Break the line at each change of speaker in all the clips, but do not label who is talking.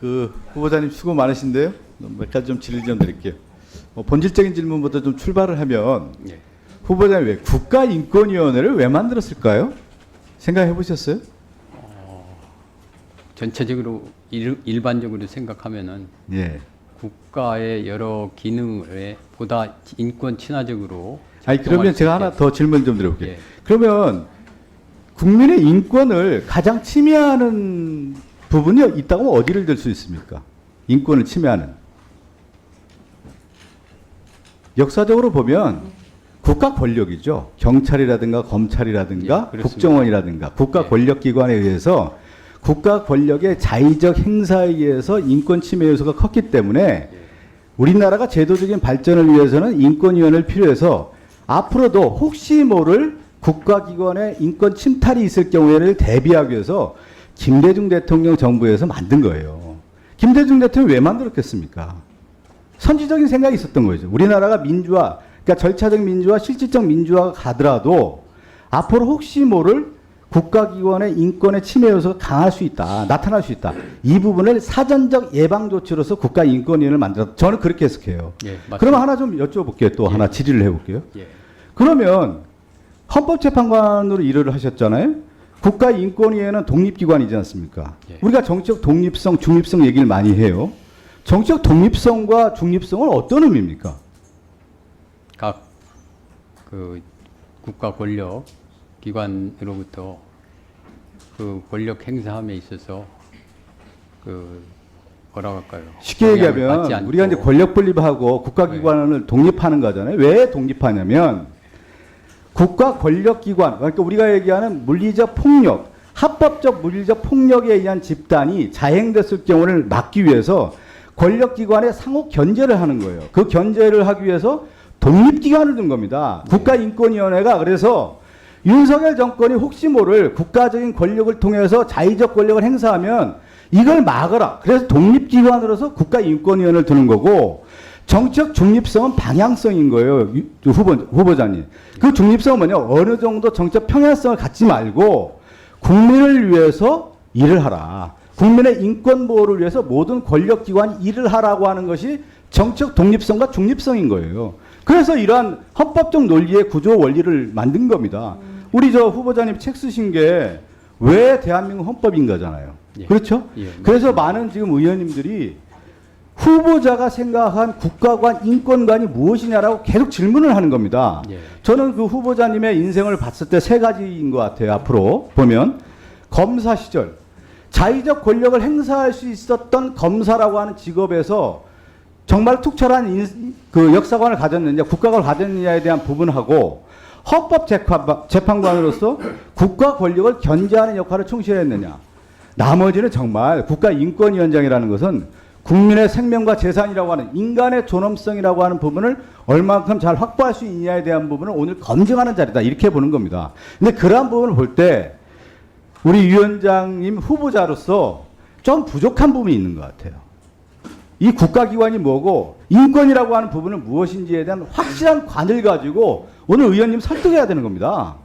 그 후보자님 수고 많으신데요. 몇 가지 좀 질의 좀 드릴게요. 뭐 본질적인 질문부터 좀 출발을 하면
예.
후보자님 왜 국가인권위원회를 왜 만들었을까요? 생각해 보셨어요?
전체적으로 일, 일반적으로 생각하면은
예.
국가의 여러 기능에 보다 인권 친화적으로
아니 그러면
수
제가. 하나 더 질문 좀 드려볼게요.
예.
그러면 국민의 인권을 가장 침해하는 부분이 있다고 어디를 들 수 있습니까? 인권을 침해하는. 역사적으로 보면 국가 권력이죠. 경찰이라든가 검찰이라든가
예.
국정원이라든가 국가
예.
권력 기관에 의해서 국가 권력의 자의적 행사에 의해서 인권 침해 요소가 컸기 때문에
예.
우리나라가 제도적인 발전을 위해서는 인권위원회를 필요해서 앞으로도 혹시 모를 국가기관의 인권 침탈이 있을 경우에를 대비하기 위해서 김대중 대통령 정부에서 만든 거예요. 김대중 대통령이 왜 만들었겠습니까? 선지적인 생각이 있었던 거죠. 우리나라가 민주화, 그러니까 절차적 민주화, 실질적 민주화가 가더라도 앞으로 혹시 모를 국가기관의 인권의 침해 요소가 강할 수 있다, 나타날 수 있다. 이 부분을 사전적 예방 조치로서 국가인권위원회를 만들었다. 저는 그렇게 해석해요.
예.
그럼 하나 좀 여쭤볼게요. 또
예.
하나 질의를 해볼게요.
예.
그러면 헌법재판관으로 일을 하셨잖아요. 국가인권위원회는 독립기관이지 않습니까?
예.
우리가 정치적 독립성, 중립성 얘기를 많이 해요. 정치적 독립성과 중립성은 어떤 의미입니까?
각 그 국가 권력 기관으로부터 그 권력 행사함에 있어서 그 뭐라고 할까요?
쉽게 얘기하면 우리가 이제 권력 분립하고 국가기관을 독립하는 거잖아요. 왜 독립하냐면 국가 권력기관, 그러니까 우리가 얘기하는 물리적 폭력, 합법적 물리적 폭력에 의한 집단이 자행됐을 경우를 막기 위해서 권력기관의 상호 견제를 하는 거예요. 그 견제를 하기 위해서 독립기관을 둔 겁니다. 국가인권위원회가 그래서 윤석열 정권이 혹시 모를 국가적인 권력을 통해서 자의적 권력을 행사하면 이걸 막으라. 그래서 독립기관으로서 국가인권위원회를 두는 거고 정책 중립성은 방향성인 거예요. 유- 후보, 후보자님. 그 중립성은 뭐냐? 어느 정도 정책 평행성을 갖지 말고 국민을 위해서 일을 하라. 국민의 인권 보호를 위해서 모든 권력기관이 일을 하라고 하는 것이 정책 독립성과 중립성인 거예요. 그래서 이러한 헌법적 논리의 구조 원리를 만든 겁니다. 우리 저 후보자님 책 쓰신 게 왜 대한민국 헌법인가잖아요.
예.
그렇죠?
예,
그래서 많은 지금 의원님들이 후보자가 생각한 국가관 인권관이 무엇이냐라고 계속 질문을 하는 겁니다.
예.
저는 그 후보자님의 인생을 봤을 때 세 가지인 것 같아요. 앞으로 보면 검사 시절 자의적 권력을 행사할 수 있었던 검사라고 하는 직업에서 정말 툭철한 인- 그 역사관을 가졌느냐, 국가관을 가졌느냐에 대한 부분하고 헌법 재판- 재판관으로서 국가 권력을 견제하는 역할을 충실했느냐. 나머지는 정말 국가 인권위원장이라는 것은 국민의 생명과 재산이라고 하는 인간의 존엄성이라고 하는 부분을 얼만큼 잘 확보할 수 있냐에 대한 부분을 오늘 검증하는 자리다. 이렇게 보는 겁니다. 근데 그러한 부분을 볼 때 우리 위원장님 후보자로서 좀 부족한 부분이 있는 것 같아요. 이 국가기관이 뭐고 인권이라고 하는 부분은 무엇인지에 대한 확실한 관을 가지고 오늘 의원님 설득해야 되는 겁니다.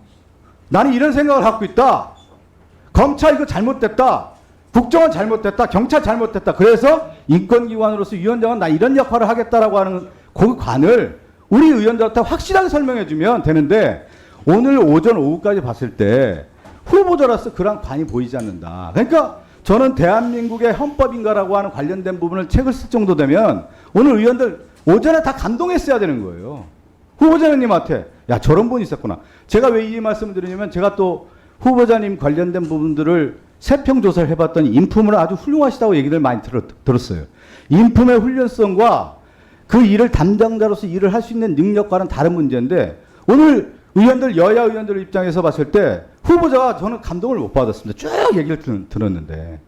나는 이런 생각을 갖고 있다. 검찰 이거 잘못됐다. 국정원 잘못됐다. 경찰 잘못됐다. 그래서 인권기관으로서 위원장은 나 이런 역할을 하겠다라고 하는 그 관을 우리 의원들한테 확실하게 설명해 주면 되는데 오늘 오전 오후까지 봤을 때 후보자로서 그런 관이 보이지 않는다. 그러니까 저는 대한민국의 헌법인가라고 하는 관련된 부분을 책을 쓸 정도 되면 오늘 의원들 오전에 다 감동했어야 되는 거예요. 후보자님한테 야 저런 분이 있었구나. 제가 왜 이 말씀을 드리냐면 제가 또 후보자님 관련된 부분들을 세평 조사를 해봤더니 인품을 아주 훌륭하시다고 얘기를 많이 들었, 들었어요. 인품의 훈련성과 그 일을 담당자로서 일을 할 수 있는 능력과는 다른 문제인데 오늘 의원들 여야 의원들 입장에서 봤을 때 후보자가 저는 감동을 못 받았습니다. 쭉 얘기를 들, 들었는데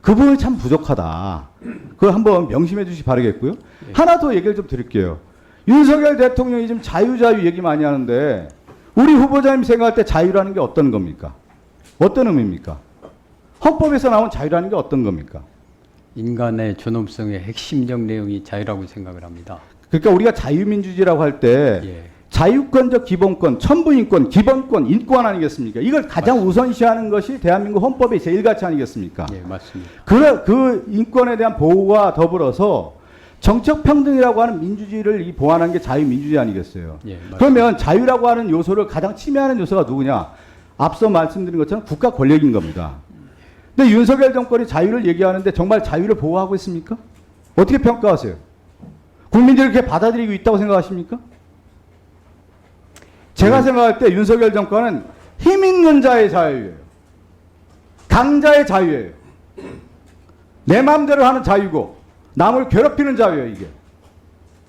그 부분이 참 부족하다. 그거 한번 명심해 주시 기 바라겠고요. 하나 더 얘기를 좀 드릴게요. 윤석열 대통령이 지금 자유자유 얘기 많이 하는데 우리 후보자님 생각할 때 자유라는 게 어떤 겁니까? 어떤 의미입니까? 헌법에서 나온 자유라는 게 어떤 겁니까?
인간의 존엄성의 핵심적 내용이 자유라고 생각을 합니다.
그러니까 우리가 자유민주주의라고 할때
예.
자유권적 기본권, 천부인권, 기본권, 인권 아니겠습니까? 이걸 가장 우선시하는 것이 대한민국 헌법의 제1가치 아니겠습니까?
예, 맞습니다.
그, 그 인권에 대한 보호와 더불어서 정책 평등이라고 하는 민주주의를 이 보완한 게 자유민주주의 아니겠어요?
예, 맞습니다.
그러면 자유라고 하는 요소를 가장 침해하는 요소가 누구냐? 앞서 말씀드린 것처럼 국가 권력인 겁니다. 근데 윤석열 정권이 자유를 얘기하는데 정말 자유를 보호하고 있습니까? 어떻게 평가하세요? 국민들이 그렇게 받아들이고 있다고 생각하십니까? 제가 생각할 때 윤석열 정권은 힘 있는 자의 자유예요. 강자의 자유예요. 내 마음대로 하는 자유고 남을 괴롭히는 자유예요 이게.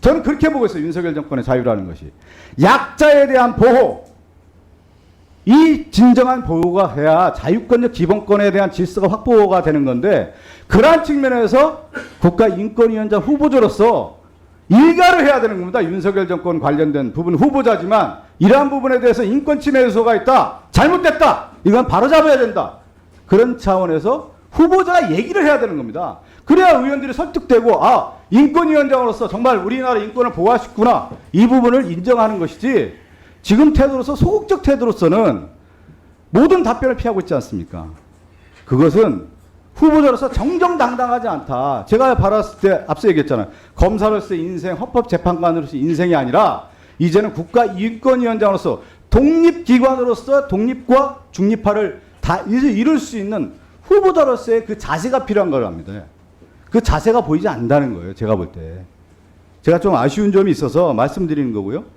저는 그렇게 보고 있어요 윤석열 정권의 자유라는 것이. 약자에 대한 보호. 이 진정한 보호가 해야 자유권적 기본권에 대한 질서가 확보가 되는 건데 그러한 측면에서 국가인권위원장 후보자로서 일가를 해야 되는 겁니다. 윤석열 정권 관련된 부분 후보자지만 이러한 부분에 대해서 인권 침해 요소가 있다. 잘못됐다. 이건 바로잡아야 된다. 그런 차원에서 후보자가 얘기를 해야 되는 겁니다. 그래야 의원들이 설득되고 아 인권위원장으로서 정말 우리나라 인권을 보호하셨구나 이 부분을 인정하는 것이지 지금 태도로서 소극적 태도로서는 모든 답변을 피하고 있지 않습니까? 그것은 후보자로서 정정당당하지 않다. 제가 받았을 때 앞서 얘기했잖아요. 검사로서의 인생, 헌법재판관으로서의 인생이 아니라 이제는 국가인권위원장으로서 독립기관으로서 독립과 중립화를 다 이룰 수 있는 후보자로서의 그 자세가 필요한 거랍니다. 그 자세가 보이지 않는다는 거예요. 제가 볼 때. 제가 좀 아쉬운 점이 있어서 말씀드리는 거고요.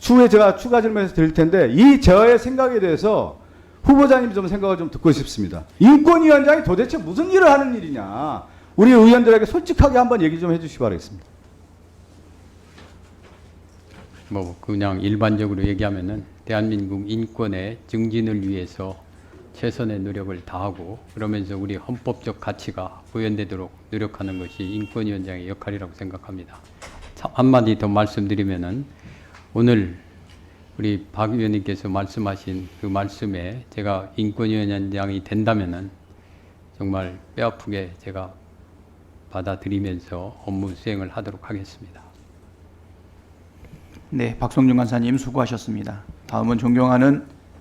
추후에 제가 추가 질문해서 드릴 텐데 이 저의 생각에 대해서 후보자님 좀 생각을 좀 듣고 싶습니다. 인권위원장이 도대체 무슨 일을 하는 일이냐. 우리 의원들에게 솔직하게 한번 얘기 좀 해주시기 바라겠습니다.
뭐 그냥 일반적으로 얘기하면은 대한민국 인권의 증진을 위해서 최선의 노력을 다하고 그러면서 우리 헌법적 가치가 부연되도록 노력하는 것이 인권위원장의 역할이라고 생각합니다. 참, 한마디 더 말씀드리면은 오늘 우리 박 의원님께서 말씀하신 그 말씀에 제가 인권위원장이 된다면은 정말 뼈아프게 제가 받아들이면서 업무 수행을 하도록 하겠습니다.
네, 박성준 간사님 수고하셨습니다. 다음은 존경하는